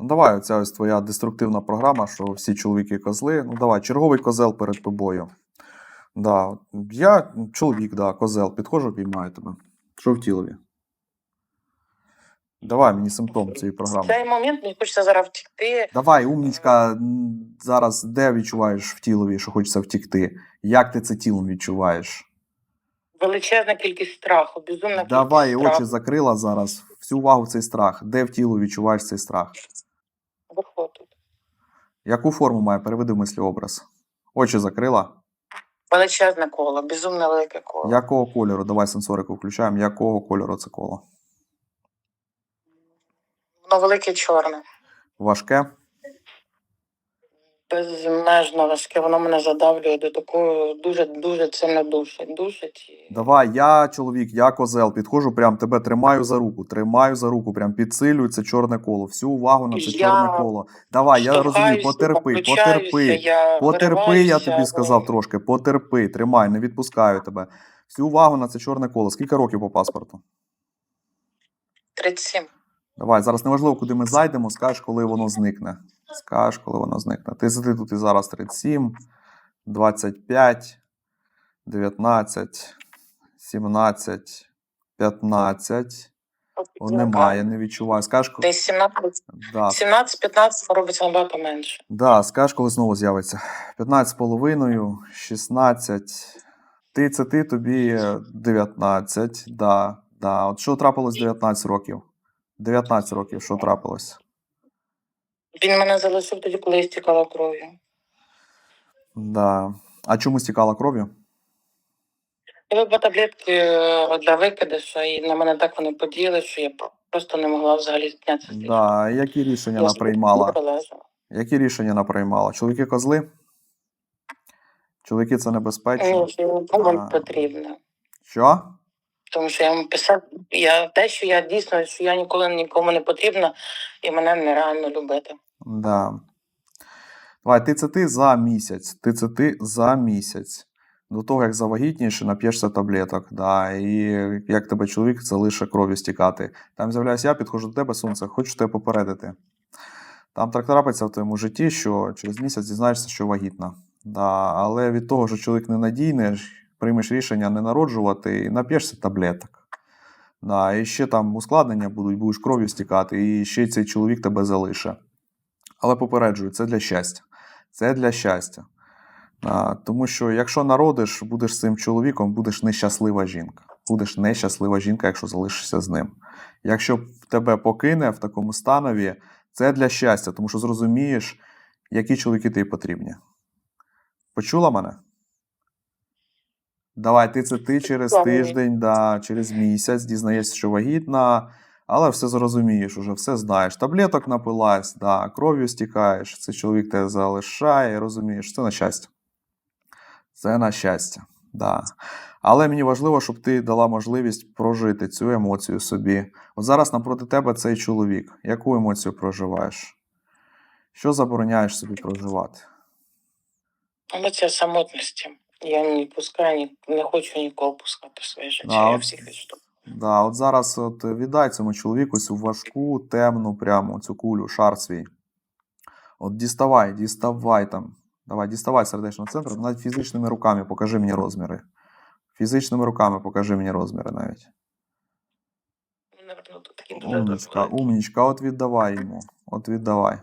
Ну, давай, оця ось твоя деструктивна програма, що всі чоловіки козли. Ну, давай, черговий козел перед тобою. Да. Я чоловік, да, козел, підходжу, обіймаю тебе. Що в тілові? Давай мені симптом цієї програми. В цей момент мені хочеться зараз втекти. Давай, умнічка, зараз де відчуваєш в тілові, що хочеться втікти? Як ти це тілом відчуваєш? Величезна кількість страху, безумна Давай, кількість очі закрила зараз. Всю увагу в цей страх. Де в тілу відчуваєш цей страх? Виходить. Яку форму має? Переведи в мислі образ. Очі закрила. Величезне коло, безумно велике коло. Якого кольору? Давай сенсорику включаємо. Якого кольору це коло? Воно велике чорне. Важке? Безмежно важке, воно мене задавлює до такого дуже дуже сильно душить. Душить. Давай, я чоловік, я козел, підходжу, прям тебе тримаю за руку, тримаю за руку, прям підсилюю це чорне коло. Всю увагу на це Я чорне коло. Давай, я розумію, Штовхаюся, потерпи, потерпи. я Потерпи, я вириваюся, тобі сказав ну, трошки. Потерпи, тримай, не відпускаю тебе. Всю увагу на це чорне коло. Скільки років по паспорту? 37. Давай, зараз неважливо, куди ми зайдемо, скажеш, коли воно зникне. Скажеш, коли воно зникне. Ти сиди тут і зараз 37, 25, 19, 17, 15. О, немає, не відчуваю. Скажеш, коли... Десь 17, Да, 17-15 робиться набагато менше. да, скажеш, коли знову з'явиться. 15 з половиною, 16. Ти це ти, тобі е, 19. Да, да. От що трапилось 19 років? 19 років, що трапилось? Він мене залишив тоді, коли я стікала кров'ю. Да. А чому стікала кров'ю? Я випила таблетки е, для викидиша, і на мене так вони подіяли, що я просто не могла взагалі знятися. Да. Які рішення вона приймала? Які рішення вона приймала? Чоловіки козли? Чоловіки це небезпечно. Ні, не потрібно. Що? Тому що я йому писав, я те, що я дійсно, що я ніколи нікому не потрібна, і мене нереально любити. Да. Давай, ти це ти за місяць. Ти це ти за місяць. До того, як завагітніше, нап'єшся таблеток. Да, і як тебе чоловік залише кров'ю стікати. Там з'являюся я, підходжу до тебе, сонце, хочу тебе попередити. Там так трапиться в твоєму житті, що через місяць дізнаєшся, що вагітна. Да, але від того, що чоловік ненадійний, приймеш рішення не народжувати і нап'єшся таблеток. Да, і ще там ускладнення будуть, будеш кров'ю стікати, і ще цей чоловік тебе залише. Але попереджую, це для щастя. Це для щастя. А, тому що якщо народиш, будеш цим чоловіком, будеш нещаслива жінка. Будеш нещаслива жінка, якщо залишишся з ним. Якщо тебе покине в такому станові, це для щастя, тому що зрозумієш, які чоловіки тобі потрібні. Почула мене? Давай, ти це ти через Почула. тиждень, да, через місяць дізнаєшся, що вагітна, але все зрозумієш, уже все знаєш. Таблеток напилась, да, кров'ю стікаєш, цей чоловік тебе залишає, розумієш, це на щастя. Це на щастя. Да. Але мені важливо, щоб ти дала можливість прожити цю емоцію собі. От зараз напроти тебе цей чоловік. Яку емоцію проживаєш? Що забороняєш собі проживати? Емоція самотності. Я не пускаю, ні, не хочу нікого пускати в своє життя. А, я от- всіх відштовхую. Да, от зараз от віддай цьому чоловіку цю важку, темну, прямо цю кулю, шар свій. От діставай, діставай там. Давай, діставай сердечного центру, навіть фізичними руками покажи мені розміри. Фізичними руками покажи мені розміри навіть. Ну, тут такі дуже Умнічка, дуже- умнічка, от віддавай йому. От віддавай.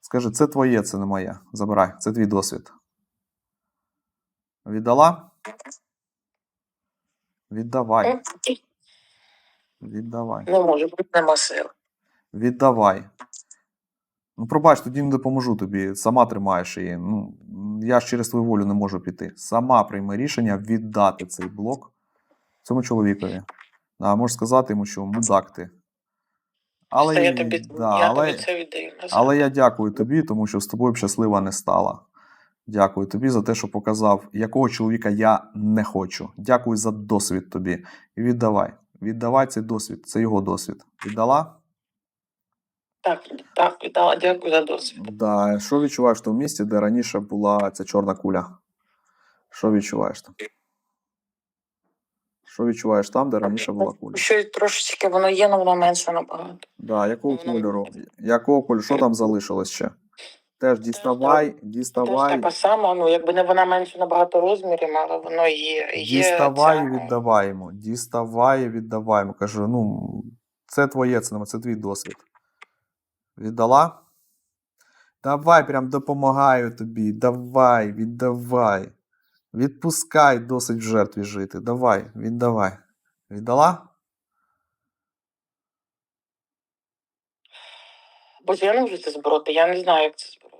Скажи, це твоє, це не моє. Забирай, це твій досвід. Віддала? Віддавай, віддавай. Не можу, бо нема сил. Віддавай. Ну, пробач, тоді не допоможу тобі. Сама тримаєш її. Ну, я ж через твою волю не можу піти. Сама прийми рішення віддати цей блок цьому чоловікові. Да, можеш сказати йому, що мудак ти. Але, я тобі, да, я але, тобі це віддаю. але я дякую тобі, тому що з тобою б щаслива не стала. Дякую тобі за те, що показав, якого чоловіка я не хочу. Дякую за досвід тобі. Віддавай. Віддавай цей досвід, це його досвід. Віддала? Так, так, віддала, дякую за досвід. Да. Що відчуваєш в тому місці, де раніше була ця чорна куля? Що відчуваєш там? Що відчуваєш там, де раніше була куля? Що трошечки воно є, але воно менше набагато. Да, якого Воно- кольору? Якого кольору? Що там залишилось ще? Теж діставай, Теж діставай, така сама, ну якби не вона менше набагато розмірів, але воно є. є діставай ця- віддаваємо. Діставай віддаваємо. Кажу, ну, це твоє, це, це твій досвід. Віддала? Давай, прям допомагаю тобі. Давай, віддавай. Відпускай досить в жертві жити. Давай, віддавай. Віддала? Боже, я не можу це збороти, я не знаю, як це збороти.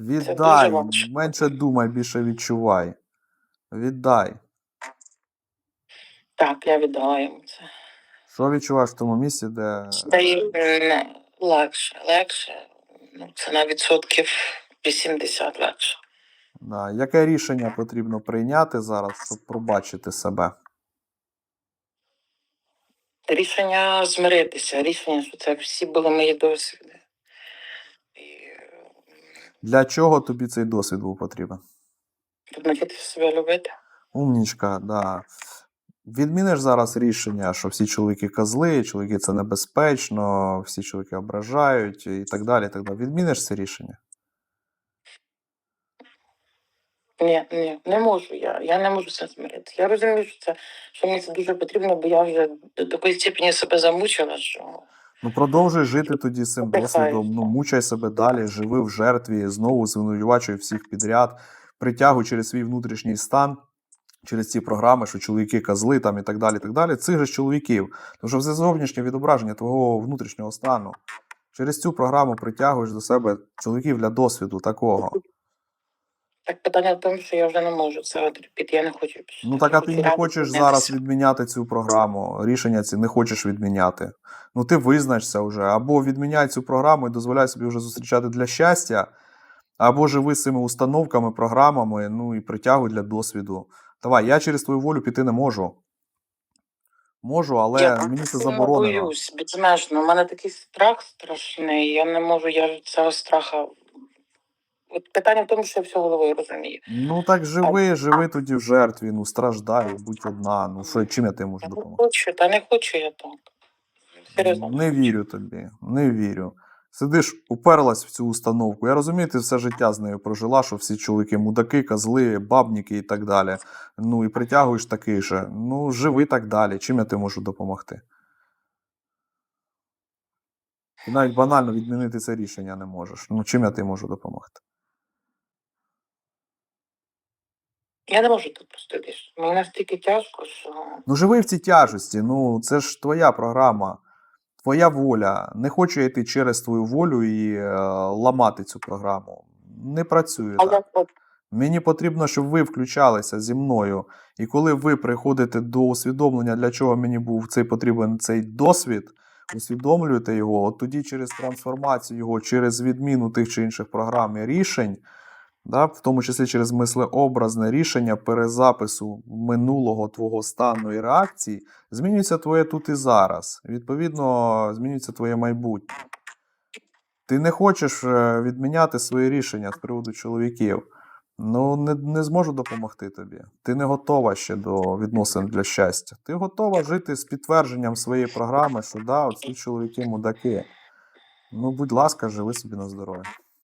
Віддай. Менше думай, більше відчувай. Віддай. Так, я віддала йому це. Що відчуваєш в тому місці, де. Та й легше, легше. Ну, це на відсотків 80 легше. Да. Яке рішення потрібно прийняти зараз, щоб пробачити себе? Рішення змиритися, рішення, що це всі були мої досвіди. Для чого тобі цей досвід був потрібен? щоб навчитися себе любити. Умнічка, да. Відміниш зараз рішення, що всі чоловіки козли, чоловіки це небезпечно, всі чоловіки ображають і так далі. І так далі. Відміниш це рішення? Ні, ні, не можу я. Я не можу це змиритися. Я розумію, що це що мені це дуже потрібно, бо я вже до такої степені себе замучила, що Ну, продовжуй жити тоді з цим досвідом. Ну, мучай себе далі, живи в жертві, знову звинувачуй всіх підряд, притягуй через свій внутрішній стан, через ці програми, що чоловіки козли там і так далі. так далі. Цих же ж чоловіків. Тому що все зовнішнє відображення твого внутрішнього стану. Через цю програму притягуєш до себе чоловіків для досвіду такого. Так питання в тому, що я вже не можу це терпіти. Я не хочу. Ну так, а ти не хочеш зараз відміняти цю програму. Рішення ці не хочеш відміняти. Ну ти визначся вже. Або відміняй цю програму і дозволяй собі вже зустрічати для щастя, або живи з цими установками, програмами, ну і притягуй для досвіду. Давай, я через твою волю піти не можу. Можу, але я мені це заборонено. боюсь, безмежно. У мене такий страх страшний. Я не можу, я від цього страха. От питання в тому, що я все головою розумію. Ну так живи, живи тоді в жертві, ну страждай, будь одна. Ну що, чим я тобі можу Я не допомогти? хочу, та не хочу я так. Серйозно. Не вірю тобі, не вірю. Сидиш, уперлась в цю установку. Я розумію, ти все життя з нею прожила, що всі чоловіки мудаки, козли, бабніки і так далі. Ну і притягуєш такий же. Ну, живи так далі. Чим я тобі можу допомогти? Ти навіть банально відмінити це рішення не можеш. Ну, чим я тобі можу допомогти? Я не можу тут просто. Мені настільки тяжко, що Ну, живи в цій тяжесті. Ну, це ж твоя програма, твоя воля. Не хочу я йти через твою волю і е, ламати цю програму. Не працює а так. от Мені потрібно, щоб ви включалися зі мною. І коли ви приходите до усвідомлення, для чого мені був цей потрібен цей досвід, усвідомлюєте його, от тоді через трансформацію його, через відміну тих чи інших програм і рішень, да, в тому числі через мислеобразне рішення перезапису минулого твого стану і реакції, змінюється твоє тут і зараз. Відповідно, змінюється твоє майбутнє. Ти не хочеш е, відміняти свої рішення з приводу чоловіків. Ну, не, не зможу допомогти тобі. Ти не готова ще до відносин для щастя. Ти готова жити з підтвердженням своєї програми, що да, оці чоловіки мудаки. Ну, будь ласка, живи собі на здоров'я.